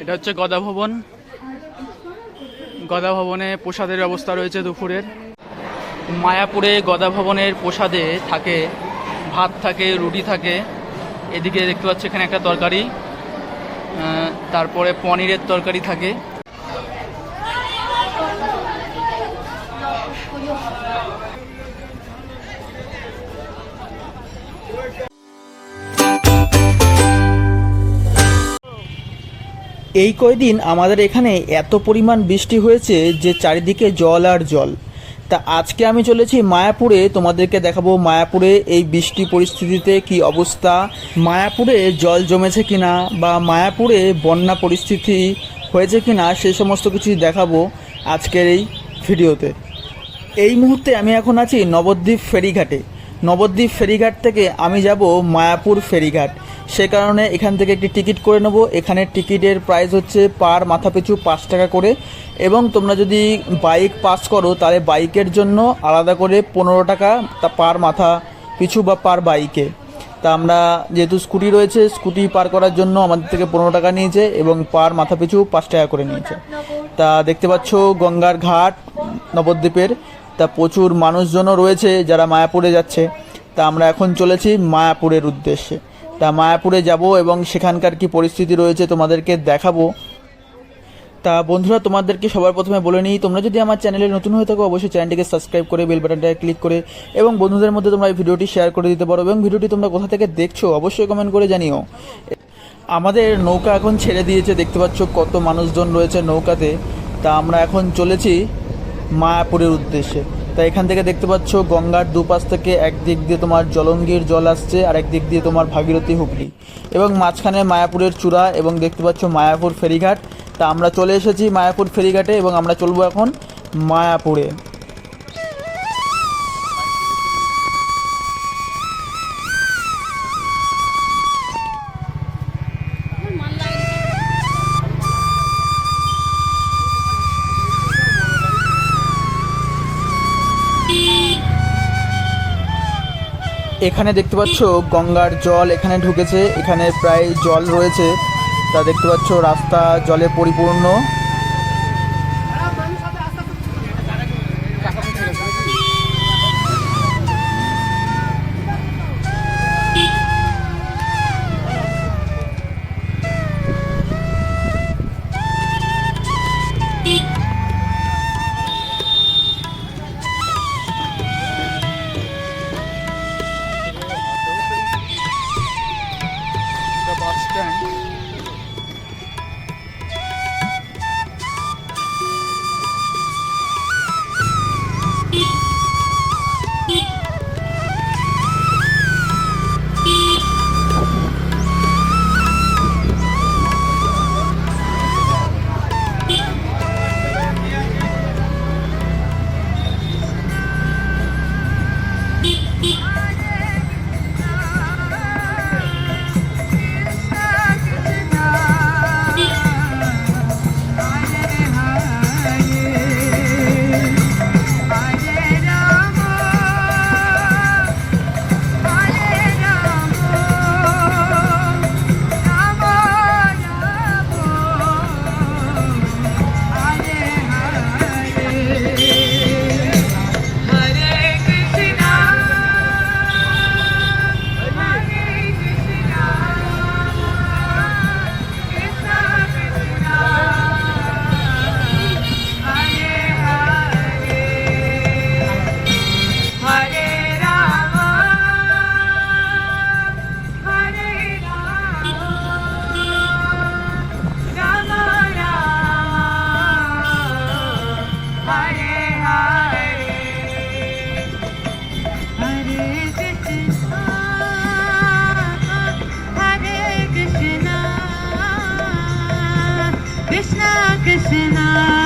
এটা হচ্ছে গদা ভবন। গদা ভবনে প্রসাদের ব্যবস্থা রয়েছে দুপুরের। মায়াপুরে গদা ভবনের প্রসাদে থাকে, ভাত থাকে, রুটি থাকে। এদিকে দেখতে পাচ্ছি এখানে একটা তরকারি। তারপরে পনিরের তরকারি থাকে। এই কয়দিন আমাদের এখানে এত পরিমাণ বৃষ্টি হয়েছে যে চারিদিকে জল আর জল। তা আজকে আমি চলেছি মায়াপুরে, তোমাদেরকে দেখাবো মায়াপুরে এই বৃষ্টি পরিস্থিতিতে কি অবস্থা, মায়াপুরে জল জমেছে কিনা বা মায়াপুরে বন্যা পরিস্থিতি হয়েছে কিনা সেই সমস্ত কিছু দেখাবো আজকের এই ভিডিওতে। এই মুহূর্তে আমি এখন আছি নবদ্বীপ ফেরিঘাটে। নবদ্বীপ ফেরিঘাট থেকে আমি যাব মায়াপুর ফেরিঘাট। সে কারণে এখান থেকে একটি টিকিট করে নেব। এখানে টিকিটের প্রাইস হচ্ছে পার মাথা পিছু পাঁচ টাকা করে। এবং তোমরা যদি বাইক পাস করো, তাহলে বাইকের জন্য আলাদা করে পনেরো টাকা তা পার মাথা পিছু বা পার বাইকে। তা আমরা যেহেতু স্কুটি রয়েছে, স্কুটি পার করার জন্য আমাদের থেকে পনেরো টাকা নিয়েছে এবং পার মাথা পিছু পাঁচ টাকা করে নিয়েছে। তা দেখতে পাচ্ছ গঙ্গার ঘাট, নবদ্বীপের। তা প্রচুর মানুষজনও রয়েছে যারা মায়াপুরে যাচ্ছে। তা আমরা এখন চলেছি মায়াপুরের উদ্দেশ্যে। তা মায়াপুরে যাব এবং সেখানকার কি পরিস্থিতি রয়েছে তোমাদেরকে দেখাবো। তা বন্ধুরা, তোমাদেরকে সবার প্রথমে বলে নিই, তোমরা যদি আমার চ্যানেলে নতুন হয়ে থাকো, অবশ্যই চ্যানেলটিকে সাবস্ক্রাইব করে বেল বাটনটায় ক্লিক করে এবং বন্ধুদের মধ্যে তোমরা এই ভিডিওটি শেয়ার করে দিতে পারো এবং ভিডিওটি তোমরা কোথা থেকে দেখছ, অবশ্যই কমেন্ট করে জানিও। আমাদের নৌকা এখন ছেড়ে দিয়েছে, দেখতে পাচ্ছ কত মানুষজন রয়েছে নৌকাতে। তা আমরা এখন চলেছি মায়াপুরের উদ্দেশ্যে। তা এখান থেকে দেখতে পাচ্ছ গঙ্গার দুপাশ থেকে একদিক দিয়ে তোমার জলঙ্গির জল আসছে আর একদিক দিয়ে তোমার ভাগীরথী হুগলি। এবং মাঝখানে মায়াপুরের চূড়া এবং দেখতে পাচ্ছ মায়াপুর ফেরিঘাট। তা আমরা চলে এসেছি মায়াপুর ফেরিঘাটে এবং আমরা চলবো এখন মায়াপুরে। এখানে দেখতে পাচ্ছ গঙ্গার জল এখানে ঢুকেছে। এখানে প্রায় জল রয়েছে। তা দেখতে পাচ্ছ রাস্তা জলে পরিপূর্ণ। krishna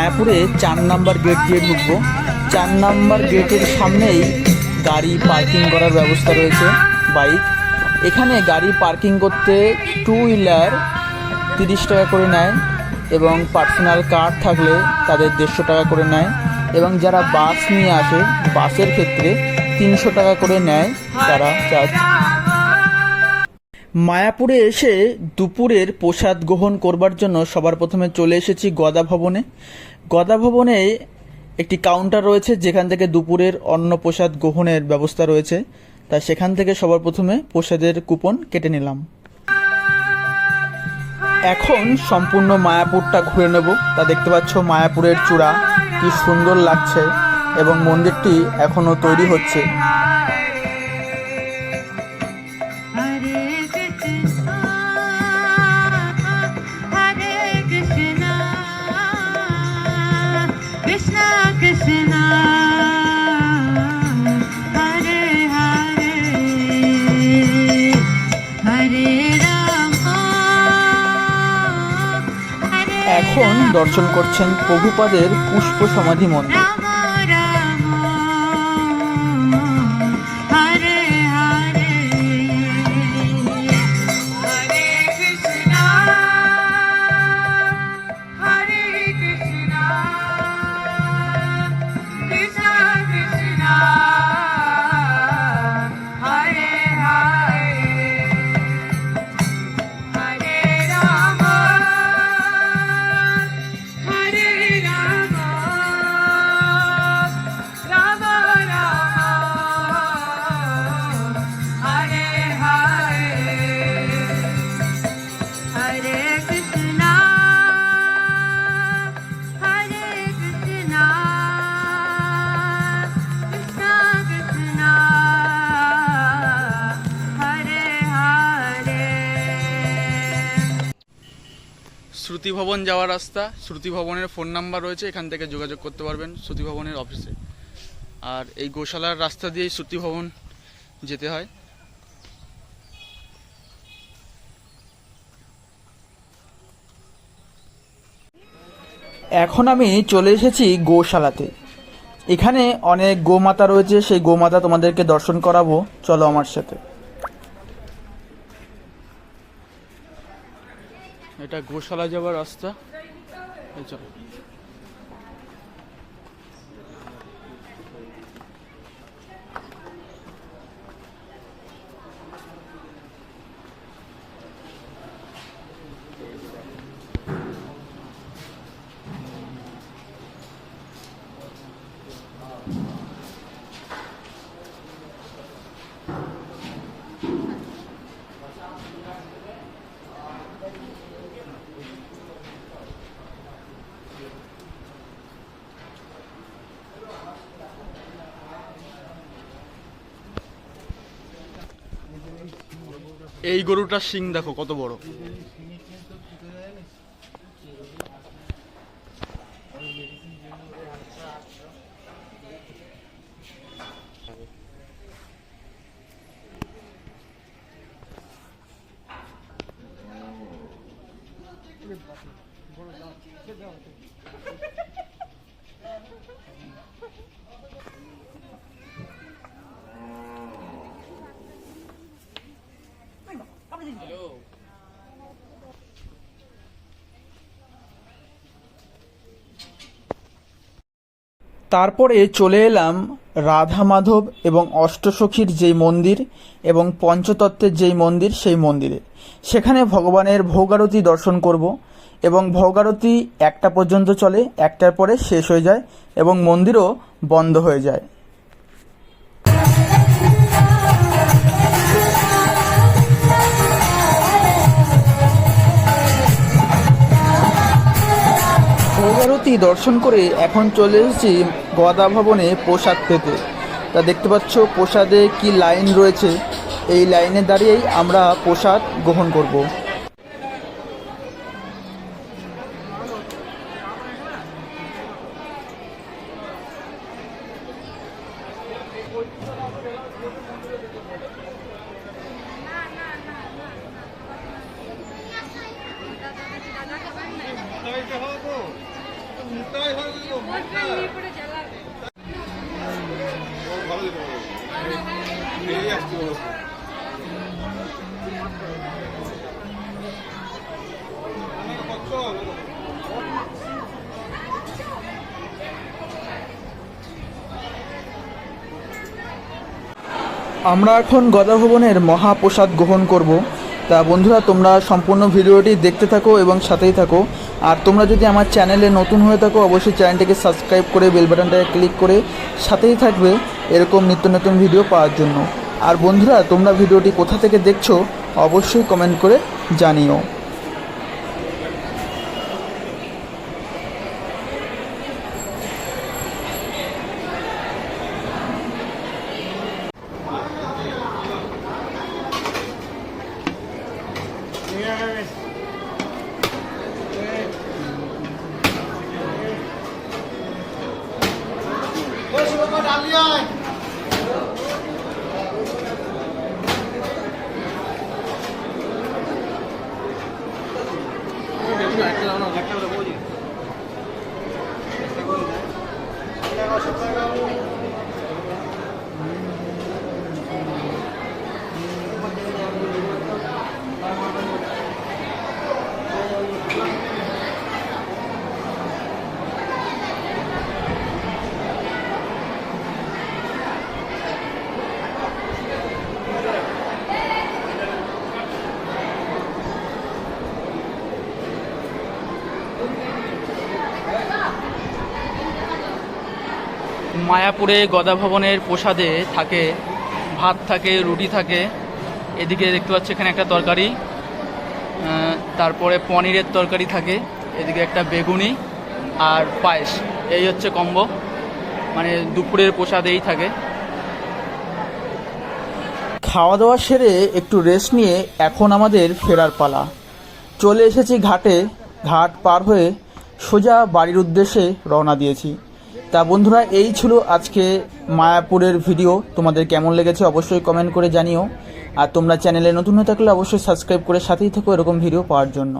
মায়াপুরে চার নাম্বার গেট দিয়ে ঢুকবো। চার নাম্বার গেটের সামনেই গাড়ি পার্কিং করার ব্যবস্থা রয়েছে বাইক এখানে গাড়ি পার্কিং করতে টু হুইলার তিরিশ টাকা করে নেয় এবং পার্সোনাল কার থাকলে তাদের দেড়শো টাকা করে নেয় এবং যারা বাস নিয়ে আসে বাসের ক্ষেত্রে তিনশো টাকা করে নেয় তারা চার্জ মায়াপুরে এসে দুপুরের প্রসাদ গ্রহণ করবার জন্য সবার প্রথমে চলে এসেছি গদা ভবনে। গদা ভবনে একটি কাউন্টার রয়েছে, যেখান থেকে দুপুরের অন্ন প্রসাদ গ্রহণের ব্যবস্থা রয়েছে। তাই সেখান থেকে সবার প্রথমে প্রসাদের কুপন কেটে নিলাম। এখন সম্পূর্ণ মায়াপুরটা ঘুরে নেব। তা দেখতে পাচ্ছ মায়াপুরের চূড়া, কি সুন্দর লাগছে এবং মন্দিরটি এখনও তৈরি হচ্ছে। দর্শন করছেন প্রভুপাদের পুষ্প সমাধি মন্দির। শ্রুতি ভবন যাওয়ার রাস্তা শ্রুতি ভবনের ফোন নাম্বার রয়েছে, এখান থেকে যোগাযোগ করতে পারবেন শ্রুতি ভবনের অফিসে। আর এই গোশালার রাস্তা দিয়েই শ্রুতি ভবন যেতে হয়। এখন আমি চলে এসেছি গোশালাতে। এখানে অনেক গোমাতা রয়েছে, সেই গোমাতা তোমাদেরকে দর্শন করাবো। চলো আমার সাথে। এটা গোশালা যাওয়ার রাস্তা। চলো। এই গরুটার শিং দেখো কত বড় তারপরে চলে এলাম রাধা মাধব এবং অষ্টসখীর যেই মন্দির এবং পঞ্চতত্ত্বের যেই মন্দির সেই মন্দিরে। সেখানে ভগবানের ভোগারতি দর্শন করব এবং ভোগারতি একটা পর্যন্ত চলে, একটার পরে শেষ হয়ে যায় এবং মন্দিরও বন্ধ হয়ে যায়। ভোগারতি দর্শন করে এখন চলে এসেছি গদা ভবনে প্রসাদ পেতে। তা দেখতে পাচ্ছ, প্রসাদে কি লাইন রয়েছে। এই লাইনে দাঁড়িয়েই আমরা প্রসাদ গ্রহণ করব। আমরা এখন গদাভবনের মহাপ্রসাদ গ্রহণ করব। তা বন্ধুরা, তোমরা সম্পূর্ণ ভিডিওটি দেখতে থাকো এবং সাথেই থাকো। আর তোমরা যদি আমার চ্যানেলে নতুন হয়ে থাকো, অবশ্যই চ্যানেলটিকে সাবস্ক্রাইব করে বেল বাটনটাকে ক্লিক করে সাথেই থাকবে এরকম নিত্য নতুন ভিডিও পাওয়ার জন্য। আর বন্ধুরা, তোমরা ভিডিওটি কোথা থেকে দেখছ, অবশ্যই কমেন্ট করে জানিও। Cheers. মায়াপুরে গদা ভবনের প্রসাদে থাকে, ভাত থাকে, রুটি থাকে। এদিকে দেখতে পাচ্ছি এখানে একটা তরকারি তারপরে পনিরের তরকারি থাকে, এদিকে একটা বেগুনি আর পায়েস। এই হচ্ছে কম্বো মানে দুপুরের প্রসাদেই থাকে। খাওয়া দাওয়া সেরে একটু রেস্ট নিয়ে এখন আমাদের ফেরার পালা। চলে এসেছি ঘাটে, ঘাট পার হয়ে সোজা বাড়ির উদ্দেশ্যে রওনা দিয়েছি। তা বন্ধুরা, এই ছিল আজকে মায়াপুরের ভিডিও। তোমাদের কেমন লেগেছে অবশ্যই কমেন্ট করে জানিও। আর তোমরা চ্যানেলে নতুন হয়ে থাকলে অবশ্যই সাবস্ক্রাইব করে সাথেই থাকো এরকম ভিডিও পাওয়ার জন্য।